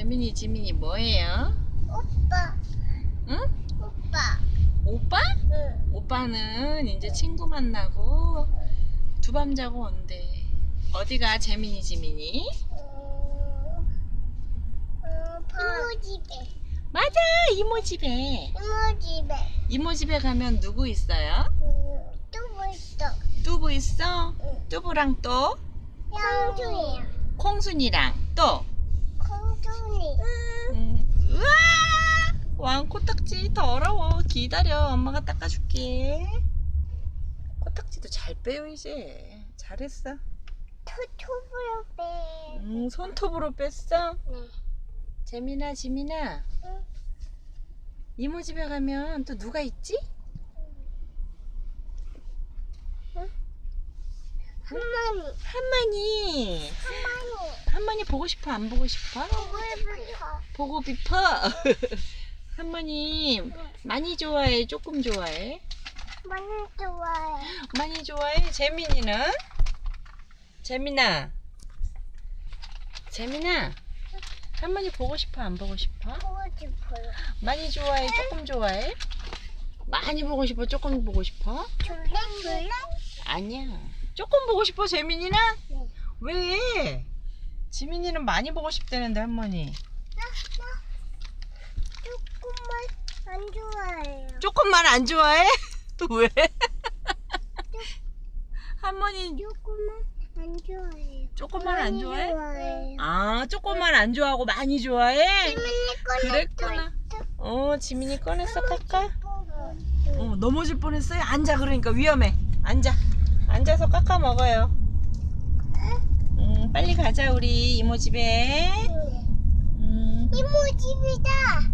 재민이 지민이 뭐예요? 오빠, 응? 오빠. 오빠? 응. 오빠는 이제 친구 만나고 두밤 자고 온대. 어디가 재민이 지민이? 어, 이모 집에. 맞아 이모 집에. 이모 집에. 이모 집에 가면 누구 있어요? 응. 또 있어. 뚜부 있어? 응. 뚜부랑 또 양준이야. 콩순이랑 또. 우와! 왕 코딱지 더러워. 기다려. 엄마가 닦아줄게. 코딱지도 잘 빼요 이제. 잘했어. 토토브로 빼. 음, 손톱으로 뺐어. 네. 재민아, 지민아. 응. 이모 집에 가면 또 누가 있지? 한마니. 한만이. 한마니. 한만이 보고 싶어? 안 보고 싶어? 오글부터. 보고 싶어. 한만이 많이 좋아해? 조금 좋아해? 많이 좋아해. 많이 좋아해? 재민이는? 재민아. 재민아. 할머니 보고 싶어? 안 보고 싶어? 보고 싶어요. 많이 좋아해? 조금 좋아해? 많이 보고 싶어? 조금 보고 싶어? 줄래? 줄래? 아니야. 조금 보고 싶어, 재민이는? 네. 왜? 지민이는 많이 보고 싶다는데, 할머니. 나, 나 조금만 안 좋아해요. 조금만 안 좋아해? 왜? 할머니, 조금만 안 좋아해요. 조금만 안 많이 좋아해? 좋아해요. 아, 조금만 안 좋아하고 많이 좋아해? 지민이 꺼냈어. 그랬구나. 어, 지민이 꺼냈어, 깎아? 어. 어, 넘어질 뻔했어요. 앉아, 그러니까 위험해. 앉아. 앉아서 깎아 먹어요. 가자, 우리 이모 집에. 음, 이모 집이다.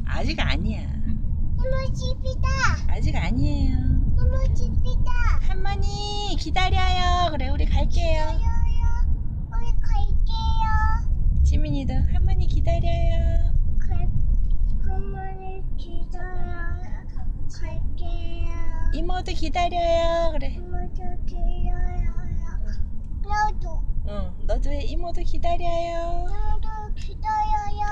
아직 아니야. 이모 집이다. 아직 아니에요. 이모 집이다. 할머니, 기다려요. 그래, 우리 갈게요. 요요. 우리 갈게요. 지민이도 할머니 기다려요. 갈, 할머니 기다려요. 갈게요. 이모도 기다려요. 그래. 이모도 기다려요. 나도. 응, 너도 해. 이모도 기다려요. 나도 기다려요.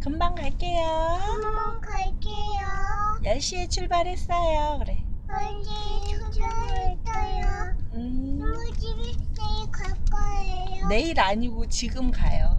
금방 갈게요. 한번 갈게요. 10시에 출발했어요. 그래. 언제 초조했어요? 음, 이모 집이 내일 갈 거예요. 내일 아니고 지금 가요.